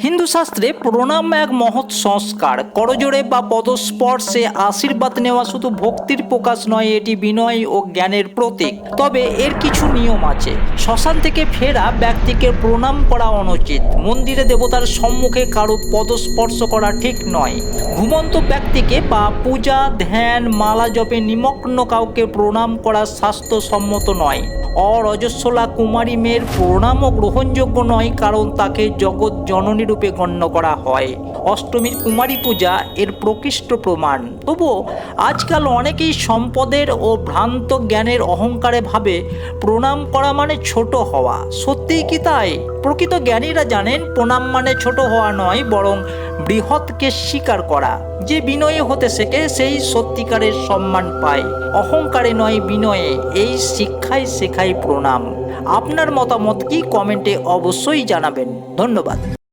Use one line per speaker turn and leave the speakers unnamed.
হিন্দু শাস্ত্রে প্রণাম এক মহৎ সংস্কার। করজোড়ে বা পদস্পর্শে আশীর্বাদ নেওয়া শুধু ভক্তির প্রকাশ নয়, এটি বিনয় ও জ্ঞানের প্রতীক। তবে এর কিছু নিয়ম আছে। শ্মশান থেকে ফেরা ব্যক্তিকে প্রণাম করা অনুচিত। মন্দিরে দেবতার সম্মুখে কারও পদস্পর্শ করা ঠিক নয়। ঘুমন্ত ব্যক্তিকে বা পূজা, ধ্যান, মালা জপে নিমগ্ন কাউকে প্রণাম করা স্বাস্থ্যসম্মত নয়। অরজস্বলা কুমারী মেয়ের প্রণামও গ্রহণযোগ্য নয় কারণ তাকে জগৎ জননী রূপে গণ্য করা হয়। অষ্টমীর কুমারী পূজা এর প্রকৃষ্ট প্রমাণ। তবুও আজকাল অনেকেই সম্পদের ও ভ্রান্ত জ্ঞানের অহংকারে ভাবে প্রণাম করা মানে ছোট হওয়া। সত্যিই কি তাই? প্রকৃত জ্ঞানীরা জানেন প্রণাম মানে ছোট হওয়া নয়, বরং বৃহৎকে স্বীকার করা। যে বিনয়ে হতে শেখে, সেই সত্যিকারের সম্মান পায়। অহংকারে নয় বিনয়ে, এই শিক্ষায় শেখাই প্রণাম। আপনার মতামত কি কমেন্টে অবশ্যই জানাবেন। ধন্যবাদ।